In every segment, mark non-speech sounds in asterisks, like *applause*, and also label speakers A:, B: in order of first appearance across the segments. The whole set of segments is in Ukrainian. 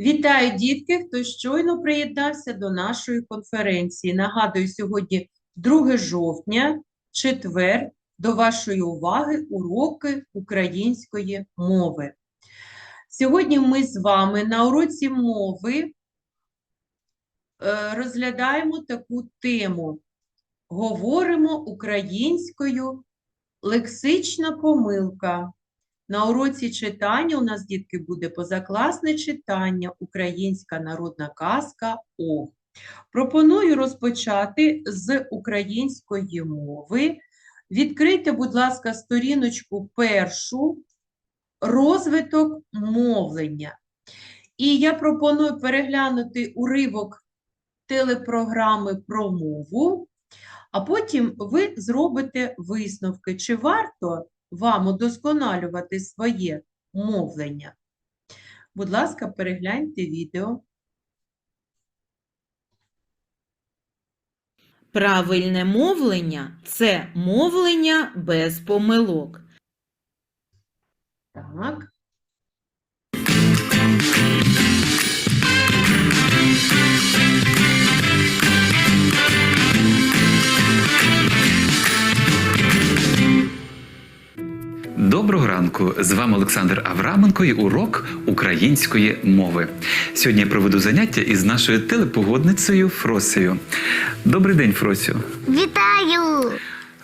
A: Вітаю, дітки, хто щойно приєднався до нашої конференції. Нагадую, сьогодні 2 жовтня, четвер, до вашої уваги уроки української мови. Сьогодні ми з вами на уроці мови е, розглядаємо таку тему. Говоримо українською лексична помилка. На уроці читання у нас, дітки, буде позакласне читання Українська народна казка О. Пропоную розпочати з української мови. Відкрийте, будь ласка, сторіночку першу розвиток мовлення. І я пропоную переглянути уривок телепрограми про мову, а потім ви зробите висновки, чи варто вам удосконалювати своє мовлення. Будь ласка, перегляньте відео.
B: Правильне мовлення це мовлення без помилок.
A: Так.
C: Доброго ранку! З вами Олександр Авраменко і урок української мови. Сьогодні я проведу заняття із нашою телепогодницею Фросею. Добрий день, Фросю.
D: Вітаю!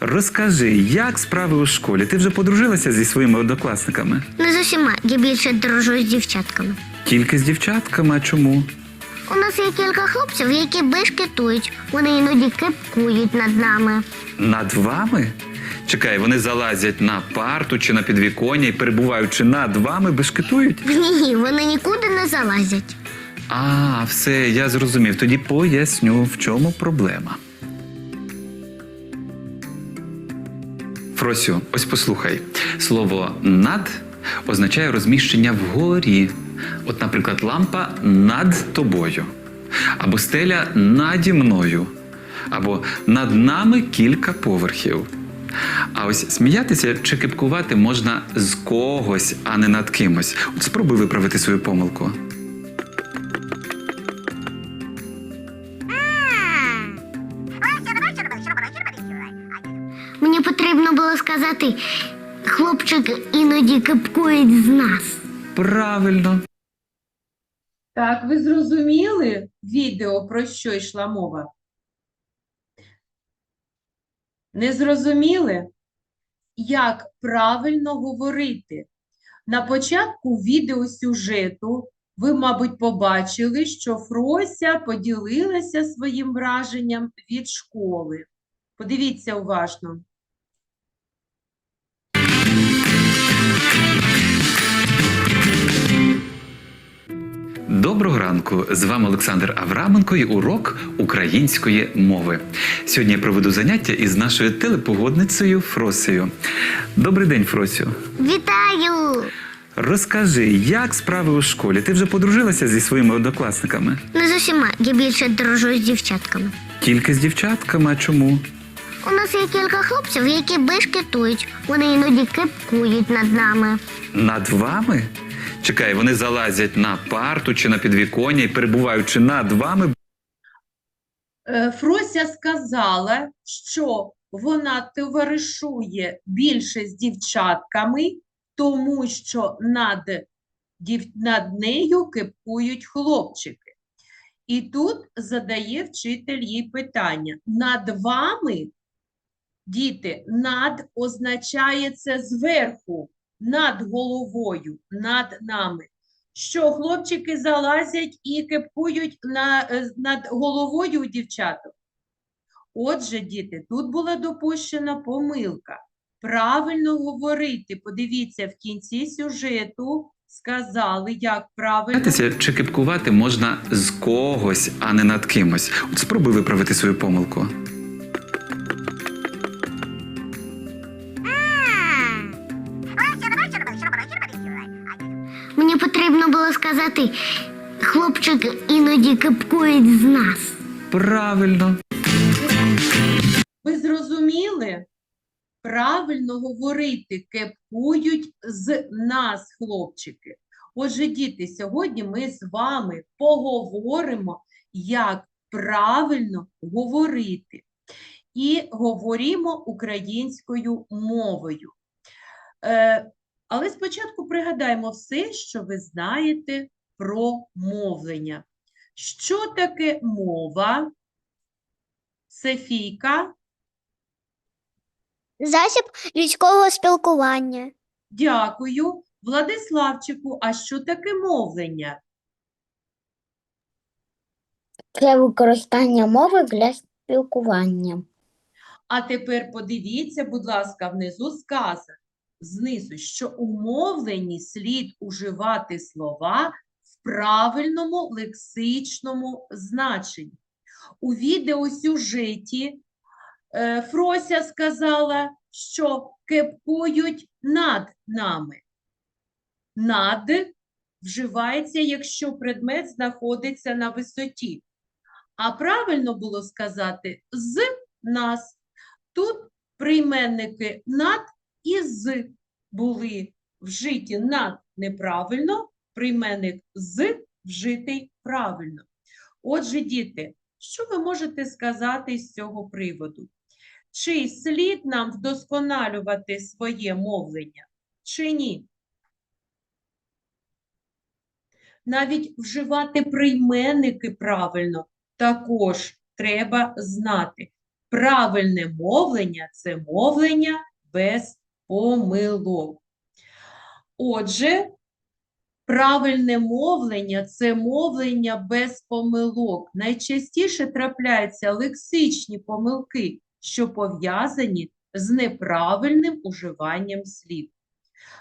C: Розкажи, як справи у школі? Ти вже подружилася зі своїми однокласниками?
D: Не з усіма, я більше дружу з дівчатками.
C: Тільки з дівчатками, а чому?
D: У нас є кілька хлопців, які бешкетують. Вони іноді кипкують над нами.
C: Над вами? Чекай, вони залазять на парту чи на підвіконня і, перебуваючи над вами, бешкетують?
D: Ні, вони нікуди не залазять.
C: А, все, я зрозумів. Тоді поясню, в чому проблема. Фросю, ось послухай. Слово над означає розміщення вгорі. От, наприклад, лампа над тобою, або стеля наді мною, або над нами кілька поверхів. А ось сміятися чи кипкувати можна з когось, а не над кимось. От спробуй виправити свою помилку.
D: Мені потрібно було сказати, хлопчик іноді кипкують з нас.
C: Правильно.
A: Так, ви зрозуміли відео, про що йшла мова? Не зрозуміли, як правильно говорити? На початку відеосюжету ви, мабуть, побачили, що Фрося поділилася своїм враженням від школи. Подивіться уважно.
C: Доброго ранку! З вами Олександр Авраменко і урок української мови. Сьогодні я проведу заняття із нашою телепогодницею Фросею. Добрий день, Фросю.
D: Вітаю!
C: Розкажи, як справи у школі? Ти вже подружилася зі своїми однокласниками?
D: Не з усіма, я більше дружу з дівчатками.
C: Тільки з дівчатками, а чому?
D: У нас є кілька хлопців, які бешкетують. Вони іноді кипкують над нами.
C: Над вами? Чекай, вони залазять на парту чи на підвіконня і, перебуваючи над вами,
A: Е, Фрося сказала, що вона товаришує більше з дівчатками, тому що над, над нею кипкують хлопчики. І тут задає вчитель їй питання. Над вами, діти, над означає це зверху, над головою, над нами що хлопчики залазять і кипкують на, е, над головою у дівчаток. Отже, діти, тут була допущена помилка. Правильно говорити, подивіться, в кінці сюжету сказали, як правильно.
C: чи кипкувати можна з когось, а не над кимось. От спробуй виправити свою помилку.
D: Сказати, хлопчик іноді кипкують з нас.
C: Правильно.
A: Ви зрозуміли? Правильно говорити, кепкують з нас, хлопчики. Отже, діти, сьогодні ми з вами поговоримо, як правильно говорити. І говоримо українською мовою. Е, але спочатку пригадаємо все, що ви знаєте про мовлення. Що таке мова? Софійка,
D: Засіб людського спілкування.
A: дякую. Владиславчику, а що таке мовлення?
D: Це використання мови для спілкування.
A: А тепер подивіться, будь ласка, внизу сказано, знизу, що у мовленні слід уживати слова в правильному лексичному значенні. У відеосюжеті е, Фрося сказала, що кепкують над нами. Над вживається, якщо предмет знаходиться на висоті. А правильно було сказати з нас. Тут прийменники над і з були вжиті над неправильно, прийменник з вжитий правильно. Отже, діти, що ви можете сказати з цього приводу? Чи слід нам вдосконалювати своє мовлення, чи ні? Навіть вживати прийменники правильно також треба знати. Правильне мовлення це мовлення без помилок. Отже, правильне мовлення це мовлення без помилок. Найчастіше трапляються лексичні помилки, що пов'язані з неправильним уживанням слів.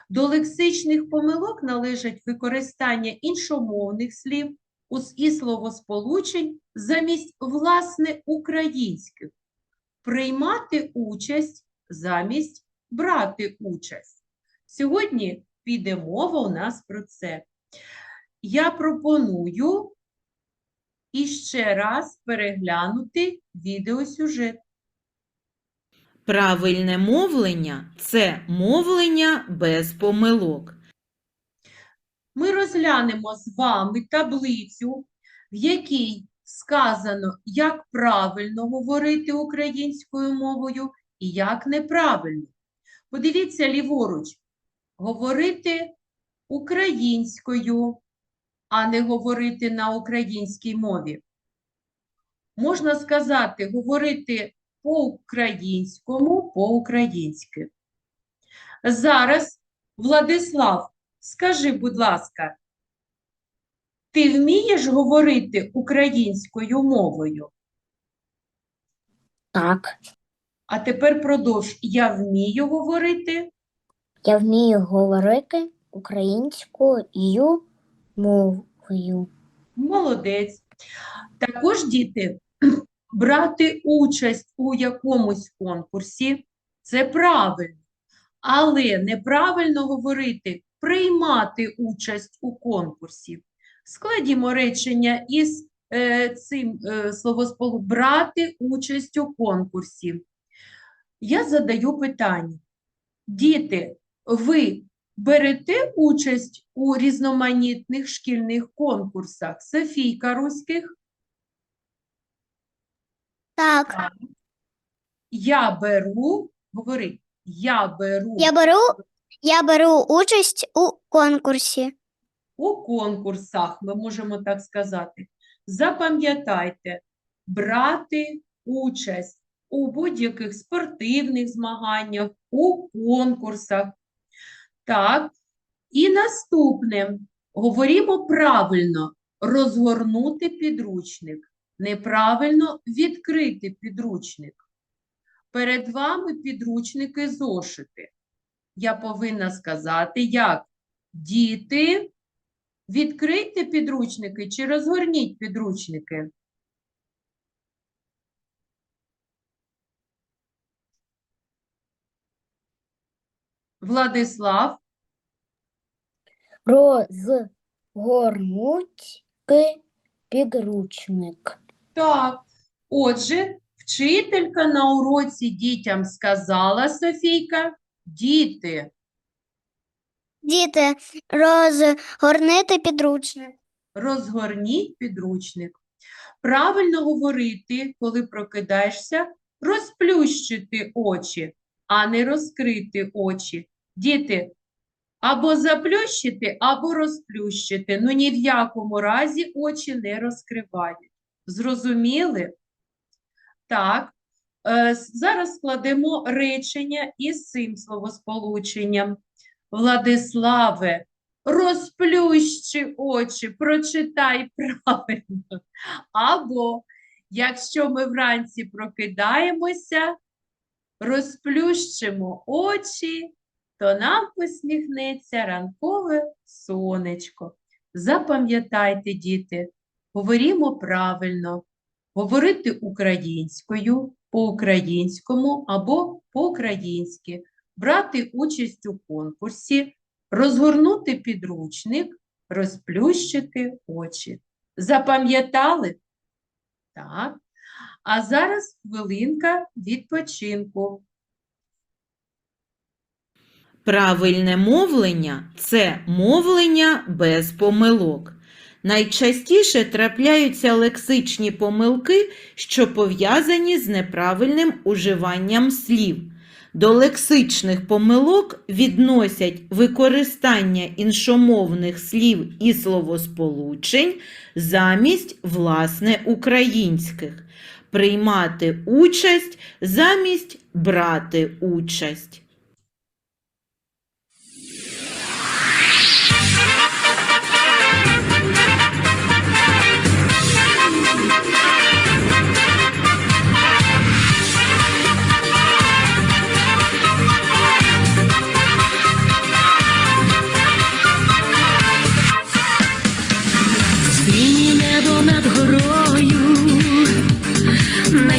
A: До лексичних помилок належать використання іншомовних слів і словосполучень замість власне українських, приймати участь замість брати участь. Сьогодні піде мова у нас про це. Я пропоную іще раз переглянути відеосюжет.
B: Правильне мовлення це мовлення без помилок.
A: Ми розглянемо з вами таблицю, в якій сказано, як правильно говорити українською мовою і як неправильно. Подивіться ліворуч. Говорити українською, а не говорити на українській мові. Можна сказати, говорити по-українському, по-українськи. Зараз, Владислав, скажи, будь ласка, ти вмієш говорити українською мовою?
D: Так,
A: А тепер продовж. Я вмію говорити.
D: я вмію говорити українською мовою.
A: Молодець. Також, діти, *clears throat* брати участь у якомусь конкурсі це правильно. Але неправильно говорити приймати участь у конкурсі. Складімо речення із е, цим е, словосполу брати участь у конкурсі. Я задаю питання. Діти, ви берете участь у різноманітних шкільних конкурсах? Софійка Руських?
D: Так,
A: Я беру, говори, я беру
D: я беру, я беру участь у конкурсі.
A: у конкурсах, ми можемо так сказати. Запам'ятайте, брати участь у будь-яких спортивних змаганнях, у конкурсах. Так, і наступне. Говоримо правильно розгорнути підручник. Неправильно відкрити підручник. Перед вами підручники зошити. Я повинна сказати, як діти, відкрийте підручники чи розгорніть підручники. Владислав,
D: Розгорнуть підручник.
A: так. Отже, вчителька на уроці дітям сказала, Софійка, діти,
D: Діти, розгорнити підручник.
A: Розгорніть підручник. Правильно говорити, коли прокидаєшся, розплющити очі, а не розкрити очі. Діти, або заплющити, або розплющити. Ну ні в якому разі очі не розкривають. Зрозуміли? Так. Е, Зараз складемо речення із цим словосполученням. Владиславе, розплющи очі, прочитай правильно. Або, якщо ми вранці прокидаємося, розплющимо очі, то нам посміхнеться ранкове сонечко. Запам'ятайте, діти, говоримо правильно. Говорити українською, по-українському або по-українськи, брати участь у конкурсі, розгорнути підручник, розплющити очі. Запам'ятали? Так. А зараз хвилинка відпочинку.
B: Правильне мовлення це мовлення без помилок. Найчастіше трапляються лексичні помилки, що пов'язані з неправильним уживанням слів. До лексичних помилок відносять використання іншомовних слів і словосполучень замість власне українських, приймати участь замість брати участь.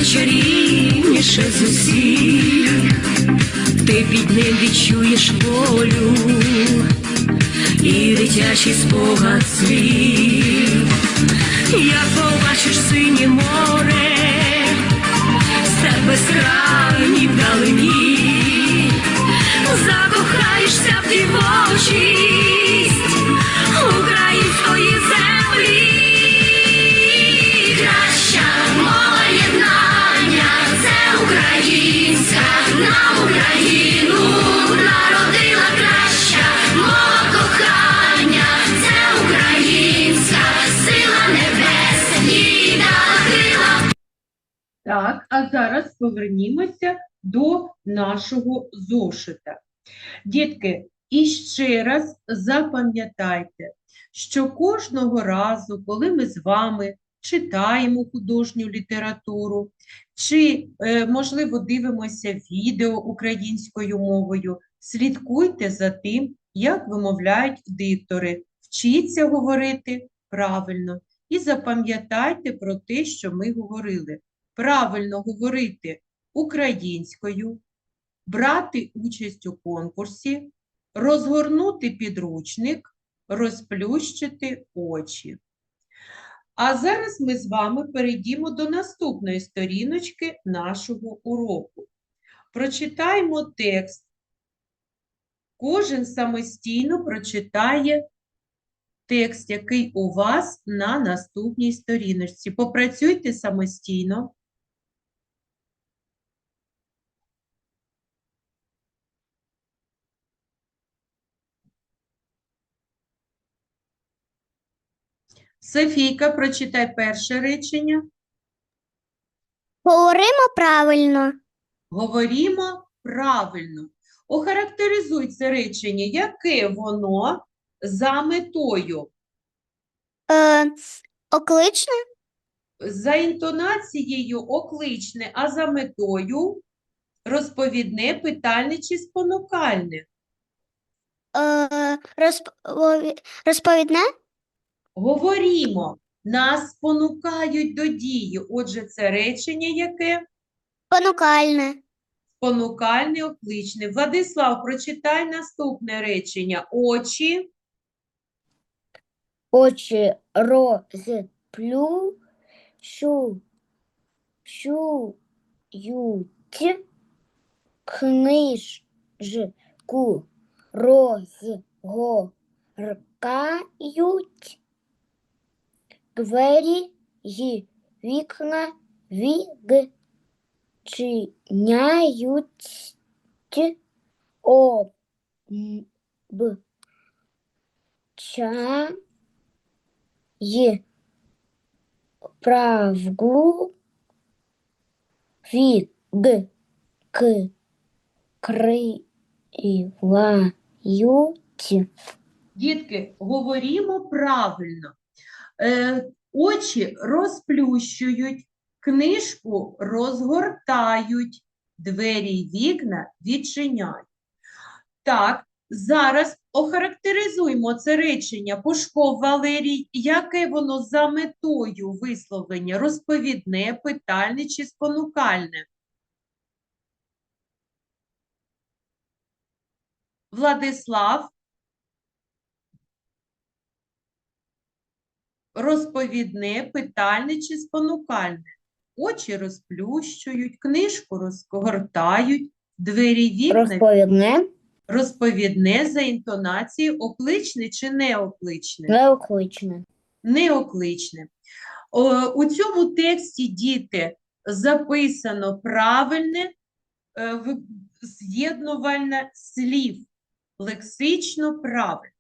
E: Найчарівніше з усіх, ти під ним відчуєш волю і дитячий спогад світ. Як побачиш синє море, степ безкрайній вдалині, закохаєшся в дівочість української землі. На Україну народила краща мова кохання, це українська, сила небес, їй дала.
A: Так, а зараз повернімося до нашого зошита. Дітки, і ще раз запам'ятайте, що кожного разу, коли ми з вами читаємо художню літературу, чи, е, можливо, дивимося відео українською мовою, слідкуйте за тим, як вимовляють диктори. Вчіться говорити правильно і запам'ятайте про те, що ми говорили. Правильно говорити українською, брати участь у конкурсі, розгорнути підручник, розплющити очі. А зараз ми з вами перейдімо до наступної сторіночки нашого уроку. Прочитаємо текст. Кожен самостійно прочитає текст, який у вас на наступній сторіночці. Попрацюйте самостійно. Софійка, прочитай перше речення.
D: Говоримо правильно.
A: Говорімо правильно. Охарактеризуй це речення, яке воно за метою.
D: Е, окличне.
A: За інтонацією окличне, а за метою розповідне, питальне чи спонукальне.
D: Е, розпові- розповідне.
A: Говорімо, нас спонукають до дії. Отже, це речення яке?
D: Понукальне.
A: Спонукальне, окличне. Владислав, прочитай наступне речення. Очі.
F: Очі розплю, шу, шують, книжку розгорнуть, горкають, двері й вікна відчиняють, обчає правду від к кривають.
A: Дітки, говоримо правильно. Е, очі розплющують, книжку розгортають, двері й вікна відчиняють. Так, зараз охарактеризуємо це речення Пушков Валерій, яке воно за метою висловлення, розповідне, питальне чи спонукальне. Владислав. Розповідне, питальне чи спонукальне. Очі розплющують, книжку розгортають, двері вікна
F: Розповідне,
A: розповідне за інтонацією окличне чи неокличне?
F: неокличне.
A: Неокличне. О, у цьому тексті, діти, записано правильне е, з'єднувальне слів, лексично правильне.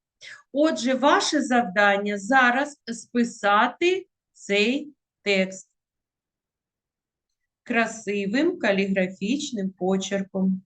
A: Отже, ваше завдання зараз списати цей текст красивим каліграфічним почерком.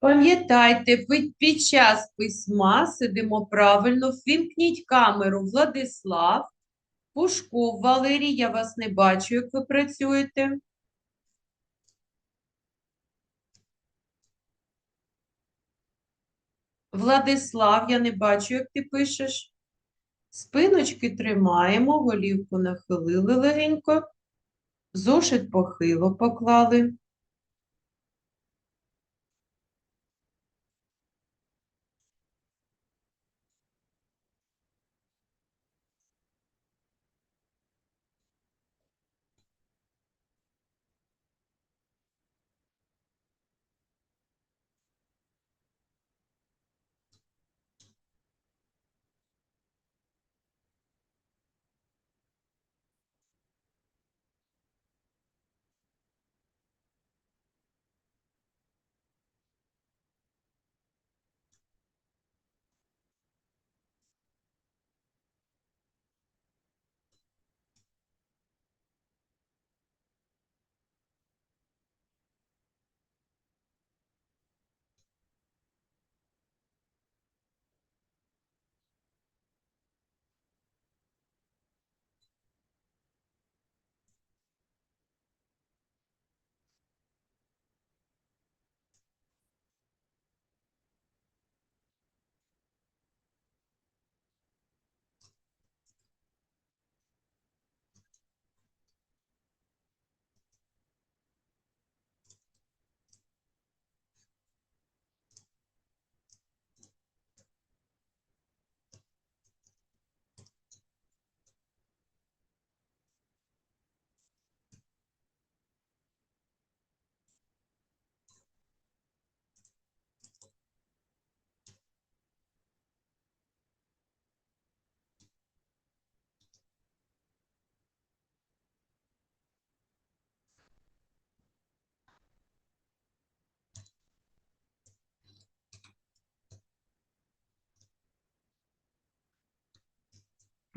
A: Пам'ятайте, під час письма сидимо правильно, ввімкніть камеру Владислав, Пушков Валерій, я вас не бачу, як ви працюєте. Владислав, я не бачу, як ти пишеш. Спиночки тримаємо, голівку нахилили легенько, зошит похило поклали.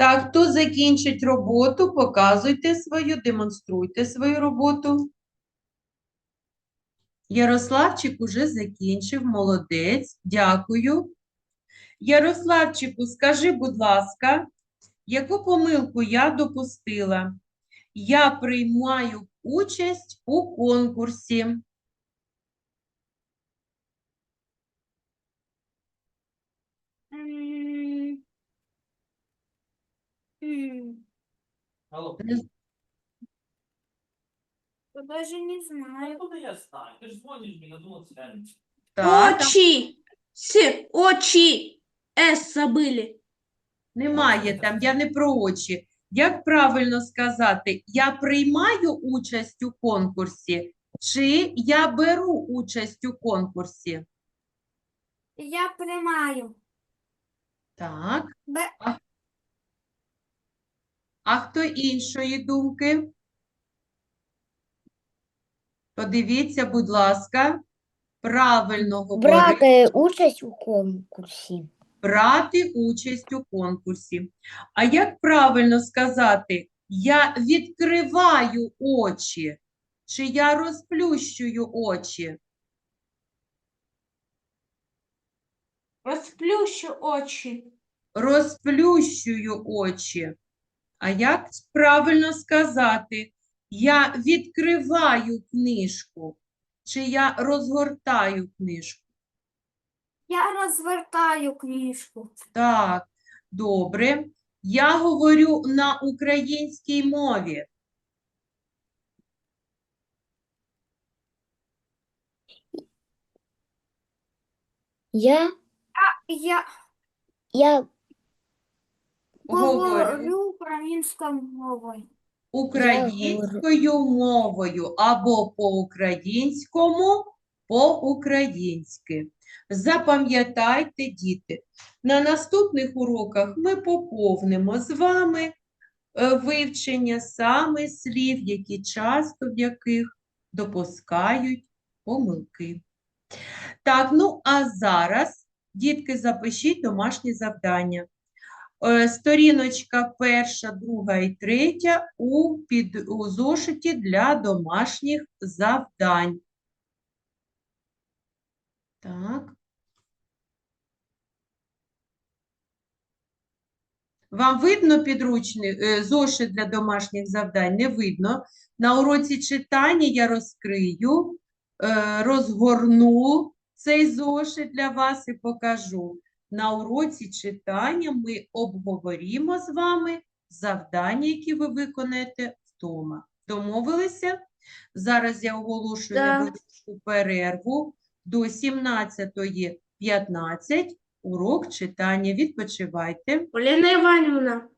A: Так, хто закінчить роботу, показуйте свою, демонструйте свою роботу. Ярославчик уже закінчив, молодець, дякую. Ярославчику, скажи, будь ласка, яку помилку я допустила? Я приймаю участь у конкурсі.
G: Я даже не знаю.
H: Откуда я знаю? Ты же звонишь мне, надумал тебя.
A: Так,
G: Очи. С. Очи. С забыли.
A: Немає там, я не про очі. Як правильно сказати, я приймаю участь у конкурсі, чи я беру участь у конкурсі?
G: Я приймаю.
A: Так.
G: Б.
A: А, а хто іншої думки? Подивіться, будь ласка, правильно говорить.
F: Брати участь у конкурсі.
A: брати участь у конкурсі. А як правильно сказати, я відкриваю очі, чи я розплющую очі?
G: Розплющу очі.
A: Розплющую очі. А як правильно сказати, я відкриваю книжку, чи я розгортаю книжку?
G: Я розвертаю книжку.
A: Так, добре. Я говорю на українській мові.
F: Я,
G: Я
F: я
A: Говорю
G: говорю українською мовою.
A: українською мовою або по-українському, по-українськи. Запам'ятайте, діти, на наступних уроках ми поповнимо з вами е, вивчення саме слів, які часто в яких допускають помилки. Так, ну а зараз, дітки, запишіть домашні завдання. Е, Сторіночка перша, друга і третя у, під, у зошиті для домашніх завдань. Так. Вам видно підручний е, зошит для домашніх завдань? Не видно. На уроці читання я розкрию, е, розгорну цей зошит для вас і покажу. На уроці читання ми обговоримо з вами завдання, які ви виконаєте вдома. Домовилися? Зараз я оголошую
G: Да.
A: невеличку перерву до 17.15. Урок читання. Відпочивайте.
G: Олена Іванівна.